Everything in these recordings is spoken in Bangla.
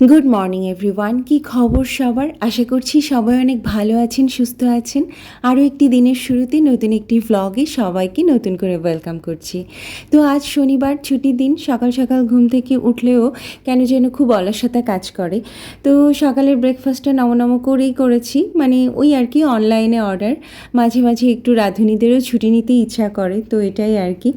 গুড মর্নিং এভরিওয়ান কি খবর সবার? আশা করছি সবাই অনেক ভালো আছেন, সুস্থ আছেন। আরও একটি দিনের শুরুতে নতুন একটি ভ্লগে সবাইকে নতুন করে ওয়েলকাম করছি। তো আজ শনিবার, ছুটির দিন, সকাল সকাল ঘুম থেকে উঠলেও কেন যেন খুব অলসতা কাজ করে। তো সকালের ব্রেকফাস্টটা নমনম করেই করেছি। মানে ওই আর কি অনলাইনে অর্ডার মাঝে মাঝে একটু রাঁধুনিদেরও ছুটি নিতে ইচ্ছা করে, তো এটাই আর কি।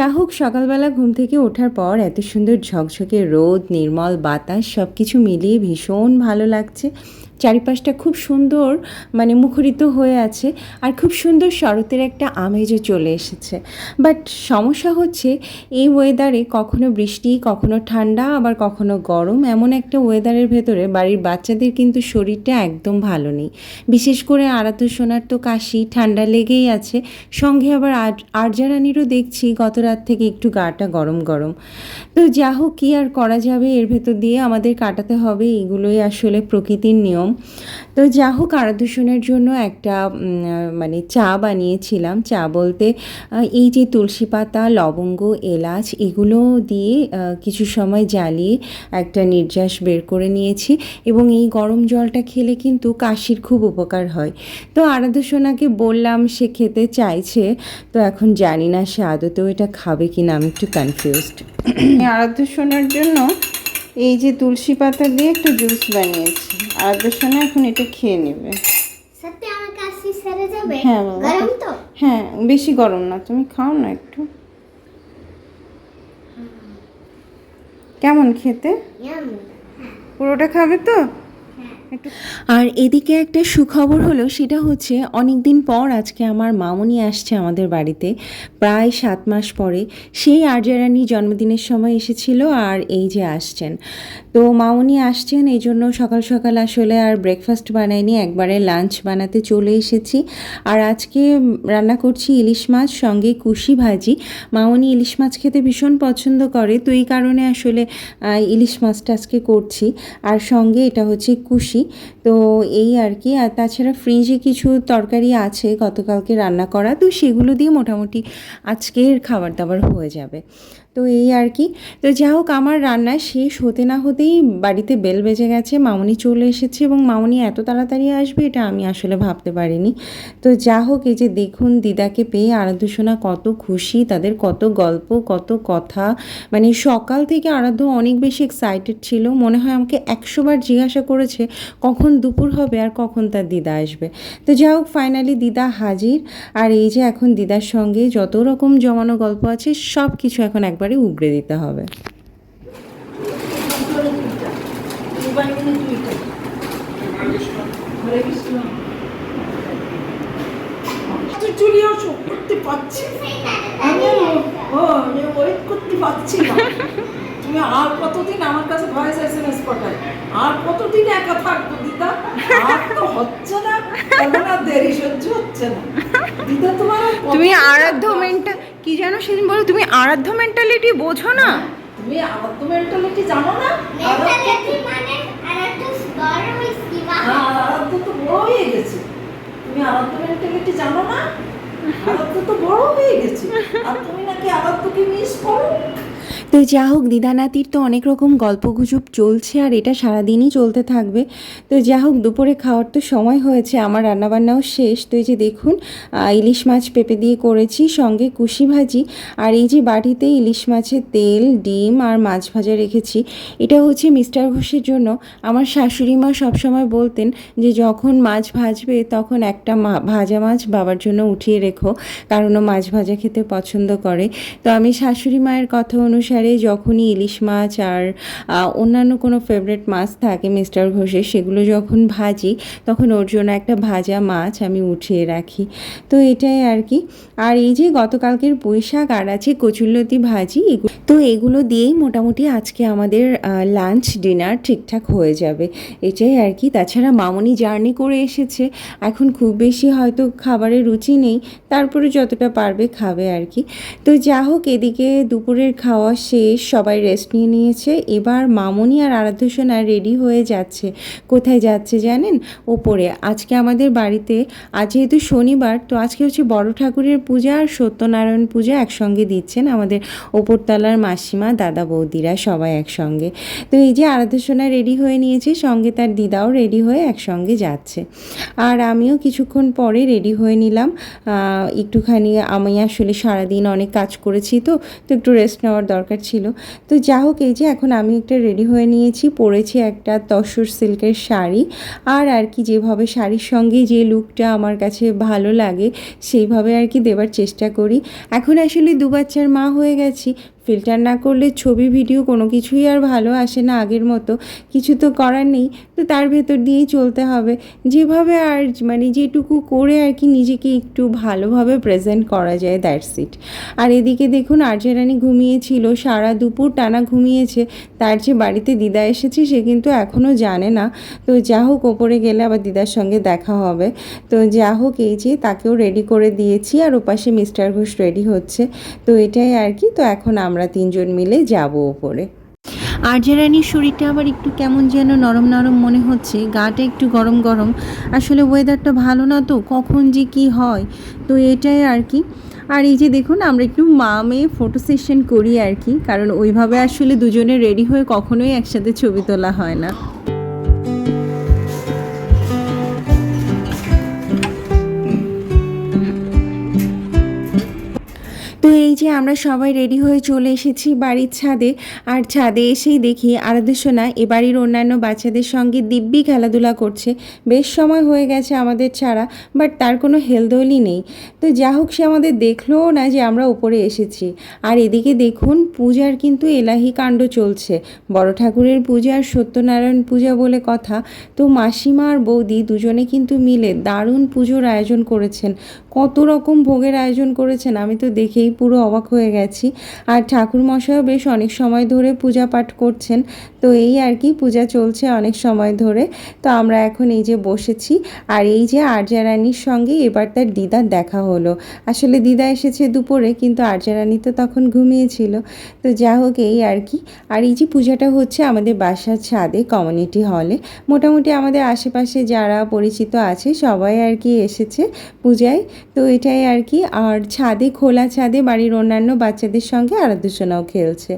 যা হোক, সকালবেলা ঘুম থেকে ওঠার পর এত সুন্দর ঝকঝকে রোদ, নির্মল বাতাস সব কিছু মিলিয়ে ভীষণ ভালো লাগছে। চারিপাশটা খুব সুন্দর মানে মুখরিত হয়ে আছে আর খুব সুন্দর শরতের একটা আমেজও চলে এসেছে। বাট সমস্যা হচ্ছে এই ওয়েদারে কখনো বৃষ্টি, কখনো ঠান্ডা, আবার কখনো গরম এমন একটা ওয়েদারের ভেতরে বাড়ির বাচ্চাদের কিন্তু শরীরটা একদম ভালো নেই। বিশেষ করে আরাধ্য সোনার তো কাশি, ঠান্ডা লেগেই আছে। সঙ্গে আবার আর- আরজা দেখছি গত রাত থেকে একটু গাটা গরম গরম। তো যা হোক কী আর করা যাবে এর ভেতর দিয়ে আমাদের কাটাতে হবে, এগুলোই আসলে প্রকৃতির নিয়ম। তো যা হোক আরাধ্যসনের জন্য একটা মানে চা বানিয়েছিলাম। চা বলতে এই যে তুলসী পাতা, লবঙ্গ, এলাচ, এগুলো দিয়ে কিছু সময় জ্বালিয়ে একটা নির্যাস বের করে নিয়েছি এবং এই গরম জলটা খেলে কিন্তু কাশির খুব উপকার হয়। তো আরাধ্যসোনাকে বললাম, সে খেতে চাইছে, তো এখন জানি না সে আদতেও এটা খাবে কি না আমি একটু কনফিউজড আরাধ্য সোনার জন্য এই যে তুলসী পাতা দিয়ে একটু জুস বানিয়েছি। আর সোনা এখন এটা খেয়ে নেবে। সত্যি আমার কাশি সেরে যাবে? হ্যাঁ। গরম তো? হ্যাঁ বেশি গরম না। তুমি খাও না একটু। কেমন খেতে? পুরোটা খাবে তো? আর এদিকে একটা সুখবর হলো, সেটা হচ্ছে অনেক দিন পর আজকে আমার মামনি আসছে আমাদের বাড়িতে, প্রায় সাত মাস পরে। সেই আর্যারানী জন্মদিনের সময় এসেছিল আর এই যে আসছেন। তো মামনি আসছেন, এই জন্য সকাল সকাল আসলে আর ব্রেকফাস্ট বানাইনি একবারে লাঞ্চ বানাতে চলে এসেছি। আর আজকে রান্না করছি ইলিশ মাছ, সঙ্গে কুশি ভাজি। মামনি ইলিশ মাছ খেতে ভীষণ পছন্দ করে, তো এই কারণে আসলে ইলিশ মাছটা আজকে করছি। আর সঙ্গে এটা হচ্ছে কুশি। তো এই আর কি, আর তাছাড়া ফ্রিজে কিছু তরকারি আছে গতকালকে রান্না করা, তো সেগুলো দিয়ে মোটামুটি আজকের খাবার দাবার হয়ে যাবে। তো এই আর কি। তো যা হোক, আমার রান্না শেষ হতে না হতেই বাড়িতে বেল বেজে গেছে, মামনি চলে এসেছে এবং মামনি এত তাড়াতাড়ি আসবে এটা আমি আসলে ভাবতে পারিনি। তো যা হোক, এই যে দেখুন দিদাকে পেয়ে আরাধ্যসোনা কত খুশি, তাদের কত গল্প, কত কথা। মানে সকাল থেকে আরাধ্য অনেক বেশি এক্সাইটেড ছিল, মনে হয় আমাকে একশোবার জিজ্ঞাসা করেছে, কখন দুপুর হবে আর কখন তার দিদা আসবে? তো যা হোক ফাইনালি দিদা হাজির। আর এই যে এখন দিদার সঙ্গে যত রকম জমানো গল্প আছে সব কিছু এখন একবারে উগড়ে দিতে হবে। তুই চুলি অসুখ করতে পারছি আমি ও আমি ওয়েট করতে পারছি না। তুমি আর কতদিন আমার কাছে ভয়েস এস এম এস পাঠায়? আর কতদিন একা থাকব দিদা? আর তো হচ্ছে না। এখন দেরি সহ্য হচ্ছে না। দিদা তোমার তুমি আরাধ্য থাকব? কি জানো সেদিন বলো তুমি আরাধ্য মেন্টালিটি বোঝো না? তুমি আরাধ্য মেন্টালিটি জানো না? মেন্টালিটি মানে আরাধ্য বড় হইছি বা হ্যাঁ, আরাধ্য তো বড় হয়ে গেছে। তুমি আরাধ্য মেন্টালিটি জানো না? আরাধ্য তো বড় হয়ে গেছে। আর তুমি নাকি আরাধ্যকে মিস করো? তো যা হোক, দিদানাতির তো অনেক রকম গল্পগুজব চলছে আর এটা সারাদিনই চলতে থাকবে। তো যা হোক, দুপুরে খাওয়ার তো সময় হয়েছে, আমার রান্নাবান্নাও শেষ। তো এই যে দেখুন ইলিশ মাছ পেঁপে দিয়ে করেছি, সঙ্গে কুশি ভাজি। আর এই যে বাটিতে ইলিশ মাছের তেল, ডিম আর মাছ ভাজা রেখেছি। এটা হচ্ছে মিস্টার ঘোষের জন্য। আমার শাশুড়ি মা সবসময় বলতেন যে, যখন মাছ ভাজবে, তখন একটা ভাজা মাছ বাবার জন্য উঠিয়ে রেখো, কারণ ও মাছ ভাজা খেতে পছন্দ করে। তো আমি শাশুড়ি মায়ের কথা অনুসারে যখনই ইলিশ মাছ আর অন্যান্য কোনো ফেভারেট মাছ থাকে মিস্টার ঘোষের, সেগুলো যখন ভাজি, তখন ওর জন্য একটা ভাজা মাছ আমি উঠিয়ে রাখি। তো এটাই আর কি। আর এই যে গতকালকের পুঁই শাক আর আছে কচুরলতি ভাজি তো এগুলো দিয়েই মোটামুটি আজকে আমাদের লাঞ্চ ডিনার ঠিকঠাক হয়ে যাবে। এটাই আর কি। তাছাড়া মামনি জার্নি করে এসেছে। এখন খুব বেশি হয়তো খাবারের রুচি নেই। তারপরে যতটা পারবে খাবে আর কি। তো যা হোক এদিকে দুপুরের খাওয়া শেষ সবাই রেস্ট নিয়ে নিয়েছে। এবার মামনি আর আরাধ্য সোনা রেডি হয়ে যাচ্ছে। কোথায় যাচ্ছে জানেন? ওপরে। আজকে আমাদের বাড়িতে, আজ যেহেতু শনিবার, তো আজকে হচ্ছে বড় ঠাকুরের পূজা আর সত্যনারায়ণ পূজা একসঙ্গে দিচ্ছেন আমাদের ওপরতলার মাসিমা, দাদা, বৌদিরা সবাই একসঙ্গে। তো এই যে আরাধ্য সোনা রেডি হয়ে নিয়েছে, সঙ্গে তার দিদাও রেডি হয়ে একসঙ্গে যাচ্ছে। আর আমিও কিছুক্ষণ পরে রেডি হয়ে নিলাম। একটুখানি আমি আসলে সারাদিন অনেক কাজ করেছি তো তো একটু রেস্ট নেওয়ার দরকার ছিল। তো যা হোক, এই যে এখন আমি একটা রেডি হয়ে নিয়েছি। পরেছি একটা তসর সিল্কের শাড়ি। আর আর কি যেভাবে শাড়ির সঙ্গে যে লুকটা আমার কাছে ভালো লাগে, সেইভাবে আর কি দেবার চেষ্টা করি। এখন আসলে দু বাচ্চার মা হয়ে গেছি। ফিল্টার না করলে ছবি ভিডিও কোনো কিছুই আর ভালো আসে না আগের মতো। কিছু তো করার নেই, তো তার ভেতর দিয়েই চলতে হবে। যেভাবে আর মানে যেটুকু করে আর কি নিজেকে একটু ভালোভাবে প্রেজেন্ট করা যায় দ্যাটস ইট আর এদিকে দেখুন আর্যরানি ঘুমিয়েছিল, সারা দুপুর টানা ঘুমিয়েছে। তার যে বাড়িতে দিদা এসেছে, সে কিন্তু এখনও জানে না। তো যা হোক, ওপরে গেলে আবার দিদার সঙ্গে দেখা হবে। তো যা হোক, এই যে তাকেও রেডি করে দিয়েছি, আর ওপাশে মিস্টার ঘোষ রেডি হচ্ছে। তো এটাই আর কি, তো এখন আমরা তিনজন মিলে যাব ওপরে। আর্যরানির শরীরটা আবার একটু কেমন যেন নরম নরম মনে হচ্ছে, গাটা একটু গরম গরম। আসলে ওয়েদারটা ভালো না তো, কখন যে কি হয়, তো এটাই আর কি। আর এই যে দেখুন, আমরা একটু মা মেয়ে ফটো সেশন করি আর কি, কারণ ওইভাবে আসলে দুজনে রেডি হয়ে কখনোই একসাথে ছবি তোলা হয় না। এই যে আমরা সবাই রেডি হয়ে চলে এসেছি বাড়ির ছাদে। আর ছাদে এসেই দেখি আরাধ্যসোনা এ বাড়ির অন্যান্য বাচ্চাদের সঙ্গে দিব্যি খেলাধুলা করছে। বেশ সময় হয়ে গেছে আমাদের ছাড়া বাট তার কোনো হেলদোলই নেই। তো যা হোক সে আমাদের দেখলোও না যে আমরা উপরে এসেছি। আর এদিকে দেখুন পূজার কিন্তু এলাহি কাণ্ড চলছে। বড় ঠাকুরের পূজা আর সত্যনারায়ণ পূজা বলে কথা। তো মাসিমা আর বৌদি দুজনে কিন্তু মিলে দারুণ পুজোর আয়োজন করেছেন। কত রকম ভোগের আয়োজন করেছেন, আমি তো দেখেই পুরো অবাক হয়ে গেছি। আর ঠাকুর মশাইও বেশ অনেক সময় ধরে পূজা পাঠ করছেন, তো এই আর কি পূজা চলছে অনেক সময় ধরে। তো আমরা এখন এই যে বসেছি, আর এই যে আর্যা রানীর সঙ্গে এবার তার দিদার দেখা হলো। আসলে দিদা এসেছে দুপুরে, কিন্তু আর্যা রানী তো তখন ঘুমিয়েছিল। তো যা হোক এই আর কি। আর এই যে পূজাটা হচ্ছে আমাদের বাসার ছাদে কমিউনিটি হলে মোটামুটি আমাদের আশেপাশে যারা পরিচিত আছে, সবাই আর কি এসেছে পূজায়। তো এটাই আর কি। আর ছাদে, খোলা ছাদে বাড়ির অন্যান্য বাচ্চাদের সঙ্গে আরাধ্যসোনাও খেলছে।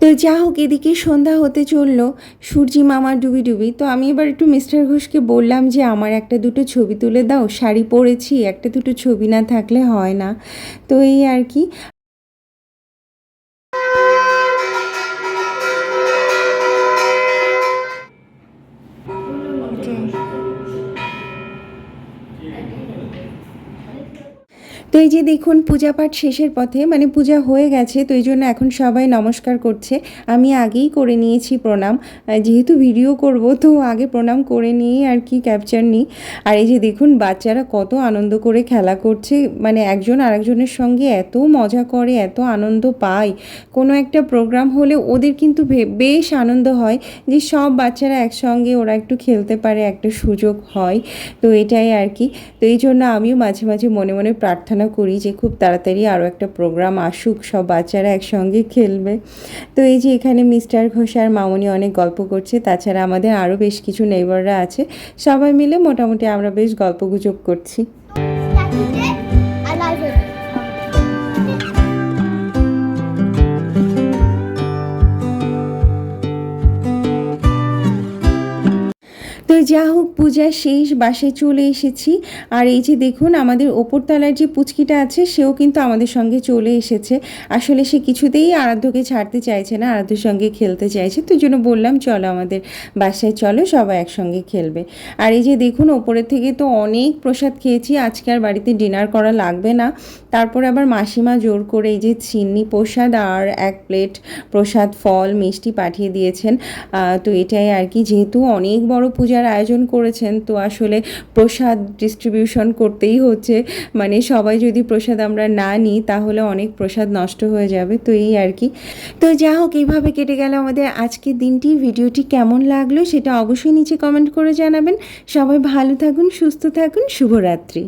তো যা হোক, এদিকে সন্ধ্যা হতে চলল, সূর্যি, মামা ডুবি ডুবি। তো আমি এবার একটু মিস্টার ঘোষকে বললাম যে, আমার একটা দুটো ছবি তুলে দাও, শাড়ি পরেছি, একটা দুটো ছবি না থাকলে হয় না। তো এই আর কি। তো এই যে দেখুন, পূজা পাঠ শেষের পথে মানে পূজা হয়ে গেছে, তো এই জন্য এখন সবাই নমস্কার করছে। আমি আগেই করে নিয়েছি প্রণাম যেহেতু ভিডিও করব, তো আগে প্রণাম করে নিয়েই আর কি ক্যাপচার নিই। আর এই যে দেখুন, বাচ্চারা কত আনন্দ করে খেলা করছে মানে একজন আরেকজনের সঙ্গে এত মজা করে, এত আনন্দ পায়। কোনো একটা প্রোগ্রাম হলে ওদের কিন্তু বেশ আনন্দ হয় যে সব বাচ্চারা একসঙ্গে ওরা একটু খেলতে পারে, একটা সুযোগ হয়। তো এটাই আর কি। তো এই জন্য আমিও মাঝে মাঝে মনে মনে প্রার্থনা করি যে খুব তাড়াতাড়ি আরও একটা প্রোগ্রাম আসুক, সব বাচ্চারা একসঙ্গে খেলবে। তো এই যে এখানে মিস্টার ঘোষ আর মামনি অনেক গল্প করছে, তাছাড়া আমাদের আরও বেশ কিছু নেইবাররা আছে। সবাই মিলে মোটামুটি আমরা বেশ গল্পগুজব করছি। তো যা হোক, পূজা শেষ, বাসে চলে এসেছি। আর এই যে দেখুন, আমাদের ওপরতলার যে পুচকিটা আছে, সেও কিন্তু আমাদের সঙ্গে চলে এসেছে। আসলে সে কিছুতেই আরাধ্যকে ছাড়তে চাইছে না, আরাধ্যর সঙ্গে খেলতে চাইছে। তো জন্য বললাম, চলো আমাদের বাসায়, চলো সবাই একসঙ্গে খেলবে। আর এই যে দেখুন ওপরের থেকে তো অনেক প্রসাদ খেয়েছি। আজকে আর বাড়িতে ডিনার করা লাগবে না। তারপরে আবার মাসিমা জোর করে এই যে চিনি প্রসাদ আর এক প্লেট প্রসাদ ফল মিষ্টি পাঠিয়ে দিয়েছেন। তো এটাই আর কি, যেহেতু অনেক বড় পূজার সন্ধ্যার আয়োজন করেছেন, তো আসলে প্রসাদ ডিস্ট্রিবিউশন করতেই হচ্ছে। মানে সবাই যদি প্রসাদ আমরা না নিই, তাহলে অনেক প্রসাদ নষ্ট হয়ে যাবে, তো এই আর কি। তো যা হোক, এইভাবে কেটে গেল আমাদের আজকের দিনটি। ভিডিওটি কেমন লাগল সেটা অবশ্যই নিচে কমেন্ট করে জানাবেন। সবাই ভালো থাকুন, সুস্থ থাকুন, শুভরাত্রি।